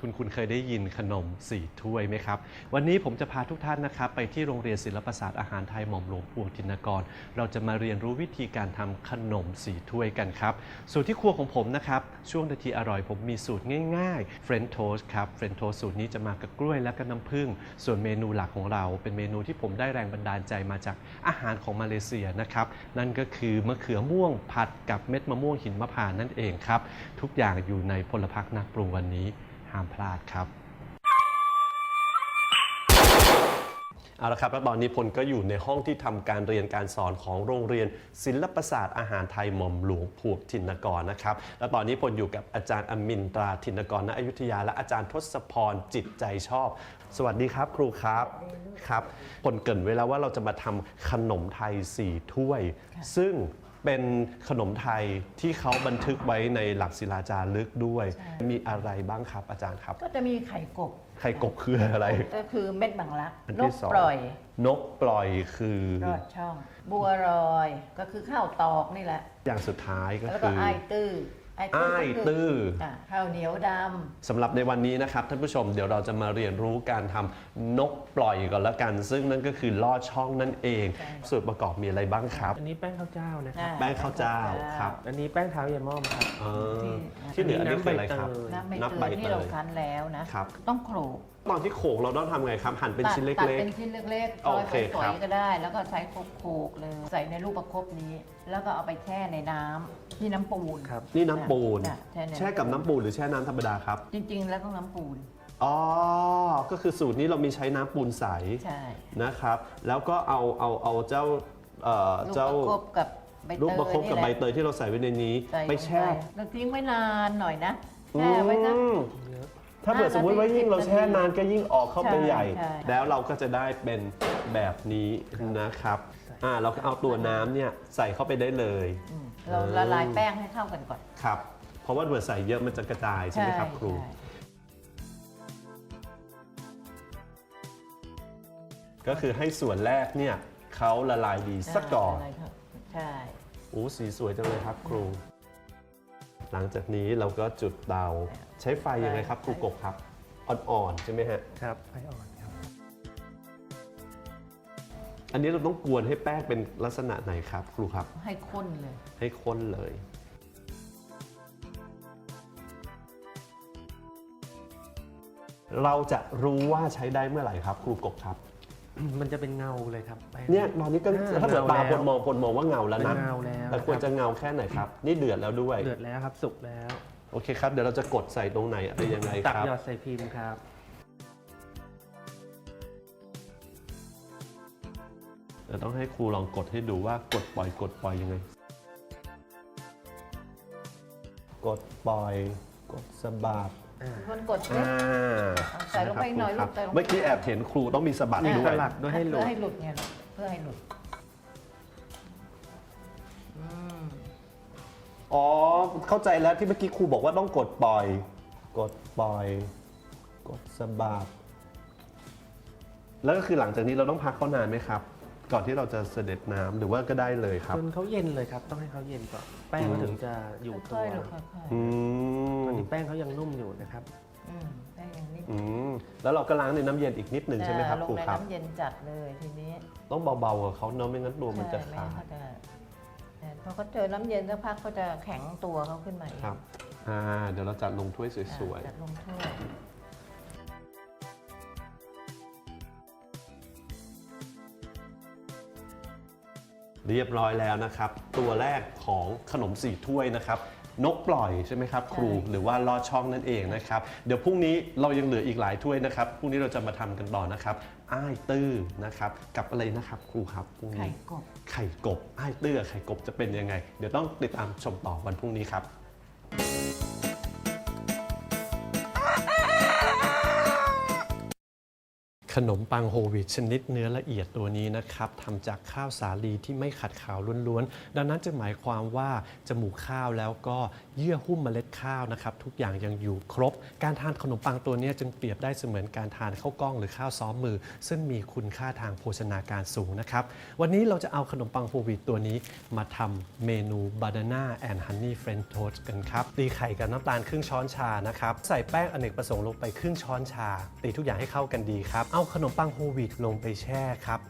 คุณคุณเคยได้ยินขนมสี่ถ้วยไหมครับ วันนี้ผมจะพาทุกท่านนะครับ ไปที่โรงเรียนศิลปศาสตร์อาหารไทยหม่อมหลวงพวงจินกร เราจะมาเรียนรู้วิธีการทำขนมสี่ถ้วยกันครับ สูตรที่ครัวของผมนะครับ ช่วงนาทีอร่อยผมมีสูตรง่ายๆเฟรน c h โทสครับเฟรน c h โทสสูตรนี้จะมากับกล้วยและก็น้ำผึ้งส่วนเมนูหลักของเราเป็นเมนูที่ผมได้แรงบันดาลใจมาจากอาหารของมาเลเซียนะครับนั่นก็คือมะเขือม่วงผัดกับเม็ดมะม่วงหินมะพร้าวนั่นเองครับทุกอย่างอยู่ในพลพักนักปรุงวันนี้ ห้ามพลาดครับ เอาละครับแล้วตอนนี้พลก็อยู่ในห้องที่ทำการเรียนการสอนของโรงเรียน ศิลปศาสตร์อาหารไทยหม่อมหลวงพวกทินกรนะครับ แล้วตอนนี้พลอยู่กับอาจารย์อมินตราทินกรณอยุธยา และอาจารย์ทศพรจิตใจชอบ สวัสดีครับ ครูครับครับพลเกรินไว้แล้วว่าเราจะมาทำขนมไทยสี่ถ้วย ซึ่ง เป็นขนมไทยที่เขาบันทึกไว้ในหลักศิลาจารึกด้วย ใช่ มีอะไรบ้างครับอาจารย์ครับ ก็จะมีไข่กบ ไข่กบคืออะไร ก็คือเม็ดบังลักอันนที่กสอง ปล่อยนกปล่อยคือ รอดช่อง บัวรอยก็คือข้าวตอกนี่แหละ อย่างสุดท้ายก็แล้วคืก็อไอ้ตื้อไอ้ อ้ายตื้อค่ะข้าวเหนียวดสำหรับในวันนี้นะครับท่านผู้ชมเดี๋ยวเราจะมาเรียนรู้การทำนกปล่อยก่อนละกัน ซึ่งนั่นก็คือลอดช่องนั่นเอง ส่วนประกอบมีอะไรบ้างครับ อันนี้แป้งข้าวเจ้านะำครับอ่แป้งข้าวเจ้าครับ อันนี้แป้งเท้ายายม่อมครับ เออที่ที่เหลืออันนี้คืออะไรครับ น้ำใบน้ำใบเตยเตยที่เราคั้นแล้วนะครับ ต้องโขลกตอนที่โขลกเราต้องทำไงครับ หั่นเป็นตัดชิ้นตัดเล็กเป็นชิ้นเล็กๆซโออยเคฝครัอยบ ๆก็ได้ แล้วก็ใช้โขลกๆเลย ใส่ในลูกประคบนี้ แล้วก็เอาไปแช่ในน้ำที่น้ำปูน ครับๆนี่น้ำปูน น่ะแช่ในแช่กับน้ำปูนหรือแช่น้ำธรรมดาครับ จริง ๆ แล้วต้องน้ำปูน อ๋อ ก็คือสูตรนี้เรามีใช้น้ำปูนใสใช่นะครับ แล้วก็เอาเอาเอาเจ้าเอ่อลูกเจ้าประคบกับใบเตยลูกประคบกับใบนี่แหละเตยที่เราใส่ไว้ในนี้ใส่ไปแช่ลงแล้วทิ้งไว้นานหน่อยนะแช่ไว้สัก อืมเยอะถ้าเกิดสมมติว่ายิ่งเราแช่นานก็ยิ่งออกเข้าไปใช่ใหญ่ใช่ แล้วเราก็จะได้เป็นแบบนี้นะครับ อ่าเราก็เอาตัวน้ำเนี่ยใส่เข้าไปได้เลยอืมเราละลายแป้งให้เข้ากันก่อนครับ เพราะว่าเมื่อใส่เยอะมันจะกระจายใช่ไหมครับครู ใช่ ก็คือให้ส่วนแรกเนี่ยเขาละลายดีสักก่อนใช่ครับใช่โอ้สีสวยจังเลยครับครู หลังจากนี้เราก็จุดเตา ใช้ไฟยังไงครับครูกบครับ อ่อนๆใช่ไหมฮะ ครับไฟอ่อนครับ อันนี้เราต้องกวนให้แป้งเป็นลักษณะไหนครับ ครูครับ ให้ข้นเลย ให้ข้นเลย เราจะรู้ว่าใช้ได้เมื่อไหร่ครับ ครูกบครับ มันจะเป็นเงาเลยครับแป้ง เนี่ยตอนนี้ก็อ่าถ้าเกิดตาเงาคแล้นวมองคนมองว่าเงาแล้วเป็นนะเงาแล้ว แต่ควรคจะบเงาแค่ไหนครับ นี่เดือดแล้วด้วย เดือดแล้วครับสุกแล้ว โอเคครับ เดี๋ยวเราจะกดใส่ตรงไหนอะไรยังไงตักครับ หยอดใส่พิมพ์ครับ เดี๋ยวต้องให้ครูลองกดให้ดูว่ากดปล่อยกดปล่อยยังไง กดปล่อย กดสะบัดคนกดอ่าใส่ลงไปหน่อยครับลูกใส่ลงไป เมื่อกี้แอบเห็นครูต้องมีสะบัดมีด้วสย ลัดด้วยให้หลุเพื่ดอให้หลุดไงลูกเพื่อให้หลุดอืมอ๋อ เข้าใจแล้วที่เมื่อกี้ครูบอกว่าต้องกดปล่อย กดปล่อย กดสะบัดแล้วก็คือหลังจากนี้เราต้องพักเขานานไหมครับ ก่อนที่เราจะเสด็จน้ำหรือว่าก็ได้เลยครับ จนเขาเย็นเลยครับ ต้องให้เขาเย็นก่อนแป้งอืมมันถึงจะอยู่ตัค่วอยๆลูกค่อยอืมตอนนี้แป้งเขายังนุ่มอยู่นะครับ ๆอืมได้อย่างนี้อืมแล้วเราก็ล้างในน้ำเย็นอีกนิดหนึ่งใช่ไหมครับลครูงในครับ น้ำเย็นจัดเลยทีนี้ต้องเบาๆกับเขาเนาะไม่งั้นตัวมันจะใช่ขาไงั้ดนเขจะเนี่ยพอเขาเจอน้ำเย็นสักพักก็จะแข็งตัวเขาขึ้นมาเองครับ อ่า เดี๋ยวเราจัดลงถ้วยสอะวยจัดลงถ้วย เรียบร้อยแล้วนะครับ ตัวแรกของขนมสี่ถ้วยนะครับ นกปล่อยใช่ไหมครับ ครูหรือว่าลอดช่องนั่นเองนะครับ เดี๋ยวพรุ่งนี้เรายังเหลืออีกหลายถ้วยนะครับพรุ่งนี้เราจะมาทำกันต่อนะครับ อ้ายตื้อนะครับ กับอะไรนะครับครูครับพรุ่งไข่นี้กบ ไข่กบ อ้ายตื้อกับไข่กบจะเป็นยังไง เดี๋ยวต้องติดตามชมต่อวันพรุ่งนี้ครับ ขนมปังโฮวีตชนิดเนื้อละเอียดตัวนี้นะครับทำจากข้าวสาลีที่ไม่ขัดขาวล้วนๆ ดังนั้นจะหมายความว่าจมูกข้าวแล้วก็เยื่อหุ้มเมล็ดข้าวนะครับ ทุกอย่างยังอยู่ครบ การทานขนมปังตัวนี้จึงเปรียบได้เสมือนการทานข้าวกล้องหรือข้าวซ้อมมือ ซึ่งมีคุณค่าทางโภชนาการสูงนะครับ วันนี้เราจะเอาขนมปังโฮวีตตัวนี้มาทำเมนู Banana and Honey French Toast กันครับตีไข่กับน้ำตาลครึ่งช้อนชานะครับใส่แป้งอเนกประสงค์ลงไปครึ่งช้อนชา ตีทุกอย่างให้เข้ากันดีครับเอาขนมปังโฮลวีตลงไปแช่ครับ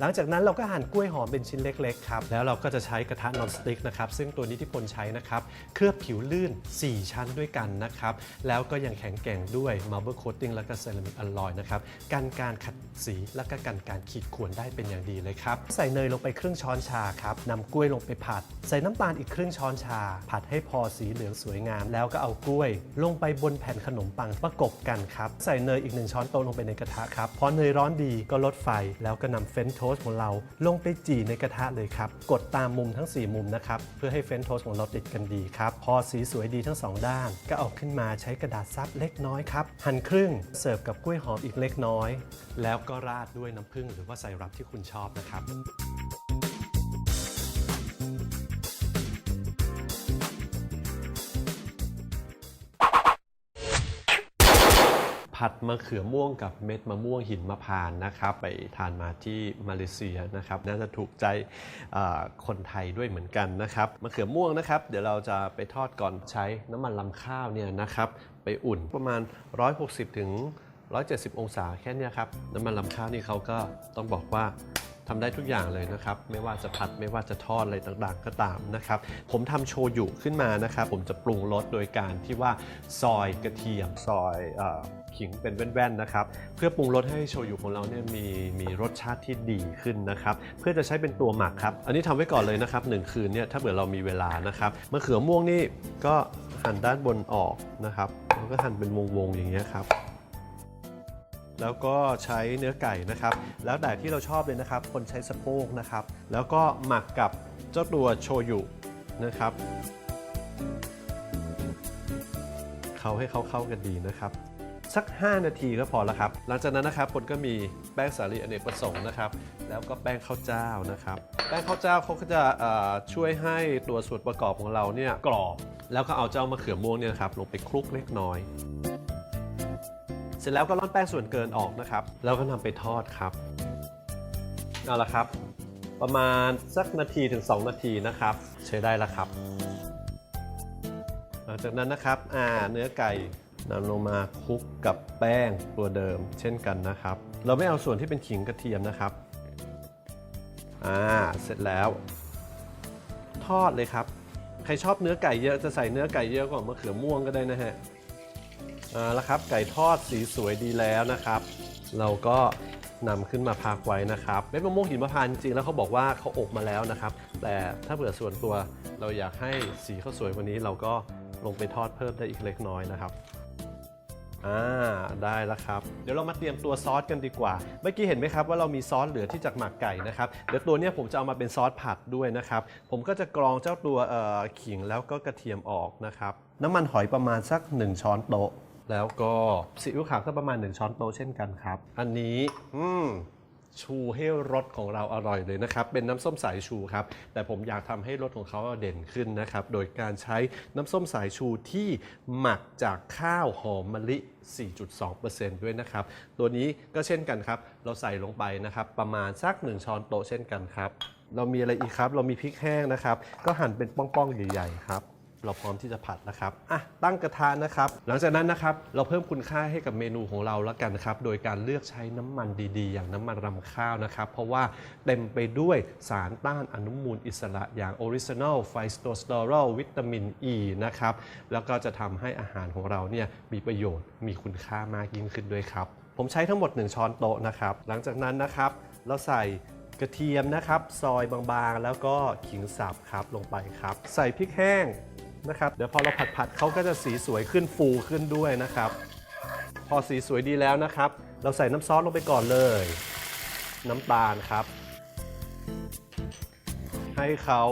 หลังจากนั้นเราก็หั่นกล้วยหอมเป็นชิ้นเล็กๆครับแล้วเราก็จะใช้กระทะนอนสติ๊กนะครับซึ่งตัวนี้ที่พลใช้นะครับเคลือบผิวลื่น 4 ชั้นด้วยกันนะครับแล้วก็ยังแข็งแกร่งด้วย marble coating แล้วก็เซรามิกอลลอยนะครับกันการขัดสีแล้วก็กันการขีดข่วนได้เป็นอย่างดีเลยครับใส่เนยลงไปครึ่งช้อนชาครับนำกล้วยลงไปผัด ใส่น้ำตาลอีกครึ่งช้อนชา ผัดให้พอสีเหลืองสวยงาม แล้วก็เอากล้วย ลงไปบนแผ่นขนมปังประกบกันครับใส่เนยอีกหนึ่งช้อนโต๊ะลงไปในกระทะครับพอเนยร้อนดีก็ลดไฟแล้วก็นำเฟรนช์โทสต์ของเรา ลงไปจี่ในกระทะเลยครับ กดตามมุมทั้ง 4 มุมนะครับ เพื่อให้เฟรนช์โทสต์ของเราติดกันดีครับ พอสีสวยดีทั้งสองด้าน ก็เอาขึ้นมาใช้กระดาษซับเล็กน้อยครับ หั่นครึ่งเสิร์ฟกับกล้วยหอมอีกเล็กน้อย แล้วก็ราดด้วยน้ำผึ้งหรือว่าไซรัปที่คุณชอบนะครับ ผัดมะเขือม่วงกับเม็ดมะม่วงหินมะพานนะครับ ไปทานมาที่มาเลเซียนะครับ น่าจะถูกใจคนไทยด้วยเหมือนกันนะครับมะเขือม่วงนะครับ เดี๋ยวเราจะไปทอดก่อนใช้น้ำมันลำข้าวเนี่ยนะครับ ไปอุ่นประมาณ 160ถึง170 องศาแค่นี้ครับ น้ำมันลำข้าวนี่เขาก็ต้องบอกว่า ทำได้ทุกอย่างเลยนะครับ ไม่ว่าจะผัดไม่ว่าจะทอดอะไรต่างๆก็ตามนะครับ ผมทำโชยุขึ้นมานะครับ ผมจะปรุงรสโดยการที่ว่าซอยกระเทียมซอยเออขิงเป็นแว่นๆนะครับ เพื่อปรุงรสให้โชยุของเราเนี่ยมีมีรสชาติที่ดีขึ้นนะครับ เพื่อจะใช้เป็นตัวหมักครับ อันนี้ทำไว้ก่อนเลยนะครับหนึ่งคืนเนี่ยถ้าเผื่อเรามีเวลานะครับมะเขือม่วงนี่ก็หั่นด้านบนออกนะครับแล้วก็หั่นเป็นวงๆอย่างเงี้ยครับ แล้วก็ใช้เนื้อไก่นะครับ แล้วแต่ที่เราชอบเลยนะครับ คนใช้สะโพกนะครับ แล้วก็หมักกับเจ้าตัวโชยุนะครับเขาให้เขาเข้ากันดีนะครับ สัก 5 นาทีก็พอแล้วครับ หลังจากนั้นนะครับคนก็มีแป้งสาลีอเนกประสงค์นะครับ แล้วก็แป้งข้าวเจ้านะครับ แป้งข้าวเจ้าเขาก็จะช่วยให้ตัวส่วนประกอบของเราเนี่ยกรอบ แล้วก็เอาเจ้ามะเขือม่วงเนี่ยครับลงไปคลุกเล็กน้อย ร็จแล้วก็ร่อนแป้งส่วนเกินออกนะครับ แล้วก็นำไปทอดครับเอาละครับ ประมาณสักนาทีถึง 2 นาทีนะครับ ใช้ได้แล้วครับ หลังจากนั้นนะครับอ่าเนื้อไก่นำลงมาคลุกกับแป้งตัวเดิม เช่นกันนะครับ เราไม่เอาส่วนที่เป็นขิงกระเทียมนะครับอ่าเสร็จแล้ว ทอดเลยครับ ใครชอบเนื้อไก่เยอะจะใส่เนื้อไก่เยอะกว่ามะเขือม่วงก็ได้นะฮะ อาละครับไก่ทอดสีสวยดีแล้วนะครับ เราก็นำขึ้นมาพักไว้นะครับเม็ดมะม่วงหินมะพร้าวจริงๆแล้วเขาบอกว่าเขาอบมาแล้วนะครับ แต่ถ้าเผื่อส่วนตัวเราอยากให้สีเขาสวยกว่านี้เราก็ลงไปทอดเพิ่มได้อีกเล็กน้อยนะครับอ่าได้แล้วครับ เดี๋ยวเรามาเตรียมตัวซอสกันดีกว่า เมื่อกี้เห็นไหมครับว่าเรามีซอสเหลือที่จากหมักไก่นะครับเดี๋ยวตัวเนี้ยผมจะเอามาเป็นซอสผัดด้วยนะครับ ผมก็จะกรองเจ้าตัวเอ่อขิงแล้วก็กระเทียมออกนะครับ น้ำมันหอยประมาณสัก 1 ช้อนโต๊ะ แล้วก็ซีอิ๊วขาวก็ประมาณ 1 ช้อนโต๊ะเช่นกันครับ อันนี้อืมชูให้รสของเราอร่อยเลยนะครับ เป็นน้ำส้มสายชูครับ แต่ผมอยากทำให้รสของเขาเด่นขึ้นนะครับ โดยการใช้น้ำส้มสายชูที่หมักจากข้าวหอมมะลิ 4.2%ด้วยนะครับ ตัวนี้ก็เช่นกันครับ เราใส่ลงไปนะครับ ประมาณสัก 1 ช้อนโต๊ะเช่นกันครับ เรามีอะไรอีกครับ เรามีพริกแห้งนะครับ ก็หั่นเป็นป้องๆใหญ่ๆครับ เราพร้อมที่จะผัดนะครับอะตั้งกระทะนะครับ หลังจากนั้นนะครับเราเพิ่มคุณค่าให้กับเมนูของเราแล้วกันนะครับ โดยการเลือกใช้น้ำมันดีๆ อย่างน้ำมันรำข้าวนะครับ เพราะว่าเต็มไปด้วยสารต้านอนุมูลอิสระอย่างออริจินอลไฟสโตสเตอรอลวิตามินอ e ีนะครับ แล้วก็จะทำให้อาหารของเราเนี่ยมีประโยชน์มีคุณค่ามากยิ่งขึ้นด้วยครับ ผมใช้ทั้งหมด 1 ช้อนโต๊ะนะครับ หลังจากนั้นนะครับเราใส่กระเทียมนะครับ ซอยบางๆ แล้วก็ขิงสับครับลงไปครับ ใส่พริกแห้ง นะครับ เดี๋ยวพอเราผัดๆเขาก็จะสีสวยขึ้นฟูขึ้นด้วยนะครับ พอสีสวยดีแล้วนะครับ เราใส่น้ำซอสลงไปก่อนเลย น้ำตาลครับ ให้เขา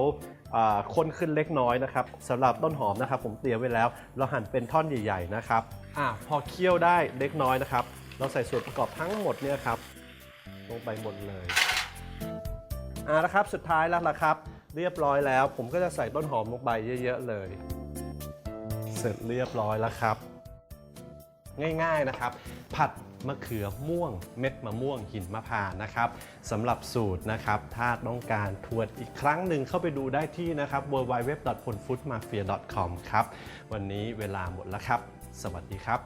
ข้นขึ้นเล็กน้อยนะครับสำหรับต้นหอมนะครับ ผมเตรียมไว้แล้ว เราหั่นเป็นท่อนใหญ่ๆนะครับอะพอเคี่ยวได้เล็กน้อยนะครับ เราใส่ส่วนประกอบทั้งหมดเนี่ยครับ ลงไปหมดเลยอ่าแล้วครับสุดท้ายแล้วล่ะครับ เรียบร้อยแล้ว ผมก็จะใส่ต้นหอมลงไปเยอะๆเลย เสร็จเรียบร้อยแล้วครับ ง่ายๆนะครับ ผัดมะเขือม่วงเม็ดมะม่วงหินมะพร้าวนะครับสำหรับสูตรนะครับ ถ้าต้องการทวนอีกครั้งหนึ่งเข้าไปดูได้ที่นะครับ www.ponfoodmafia.com ครับ วันนี้เวลาหมดแล้วครับ สวัสดีครับ